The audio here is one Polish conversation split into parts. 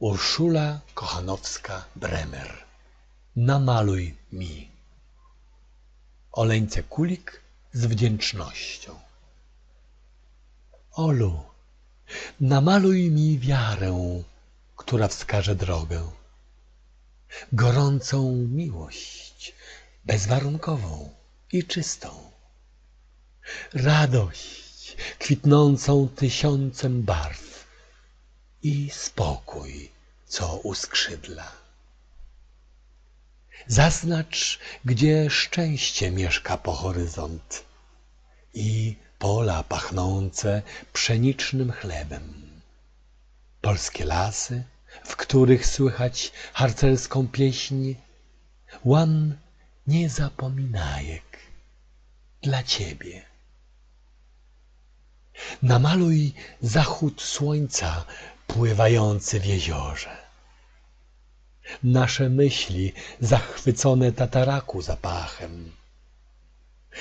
Urszula Kochanowska-Bremer. Namaluj mi. Oleńce Kulik z wdzięcznością. Olu, namaluj mi wiarę, która wskaże drogę, gorącą miłość, bezwarunkową i czystą, radość kwitnącą tysiącem barw i spokój, co uskrzydla. Zaznacz, gdzie szczęście mieszka po horyzont i pola pachnące pszenicznym chlebem, polskie lasy, w których słychać harcerską pieśń, łan niezapominajek dla ciebie. Namaluj zachód słońca pływający w jeziorze. Nasze myśli zachwycone tataraku zapachem.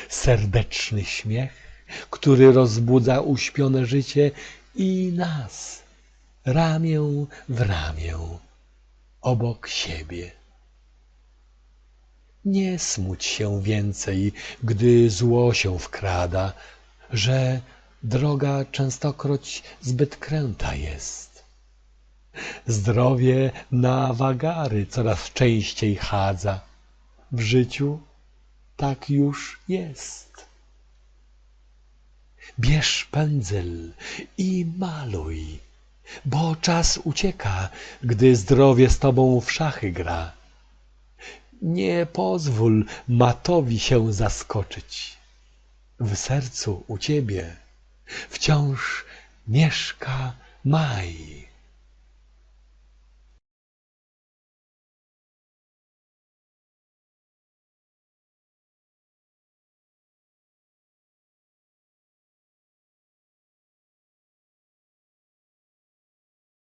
Serdeczny śmiech który rozbudza uśpione życie i nas, ramię w ramię, obok siebie. Nie smuć się więcej, gdy zło się wkrada, że droga częstokroć zbyt kręta jest. Zdrowie na wagary coraz częściej chadza. W życiu tak już jest. Bierz pędzel i maluj, bo czas ucieka, gdy zdrowie z tobą w szachy gra. Nie pozwól matowi się zaskoczyć. W sercu u ciebie wciąż mieszka maj.